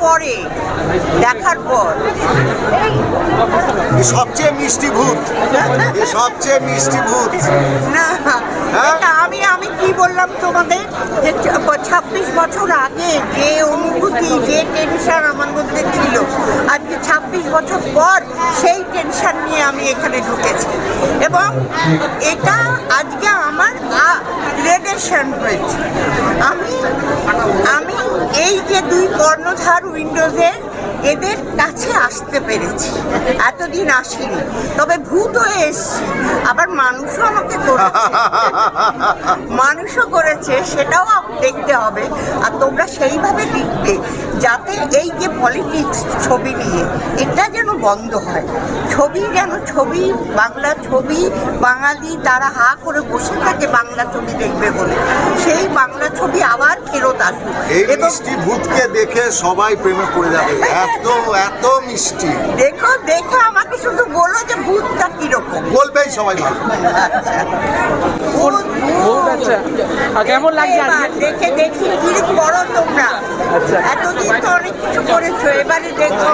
পরে দেখার পর। সবচেয়ে মিষ্টি ভূত। সবচেয়ে মিষ্টি ভূত। না হ্যাঁ? আমি আমি কি বললাম তোমাদের যে ছাব্বিশ বছর আগে যে অনুভূতি যে টেনশন আমার মধ্যে ছিল আজকে ছাব্বিশ বছর পর সেই টেনশন নিয়ে আমি এখানে ঢুকেছি। এবং এটা আজকে আমার গ্রেডেশন হয়েছে। আমি আমি এই যে দুই কর্ণধার উইন্ডোজের এদের কাছে আসতে পেরেছি। এতদিন আসিনি। তবে ভূত এসছি। আবার মানুষও আমাকে মানুষও করেছে, সেটাও দেখতে হবে। আর তোমরা সেইভাবে লিখবে যাতে এই যে পলিটিক্স ছবি নিয়ে, এটা যেন বন্ধ হয়। ছবি যেন ছবি, বাংলা ছবি, বাঙালি তারা হা করে বসে থাকে বাংলা ছবি দেখবে বলে। সেই ছবি আবার ফেরত আসুক এই মিষ্টি ভূতকে দেখে সবাই প্রেমে পড়ে যাবে। এত এত মিষ্টি। দেখো দেখে আমাকে শুধু বলো যে ভূতটা কীরকম। বলবেই সবাই ভালো আচ্ছা। কেমন লাগছে দেখে দেখি কি করো তোমরা। আচ্ছা। এতদিন তো অনেক কিছু করেছ এবারে দেখো।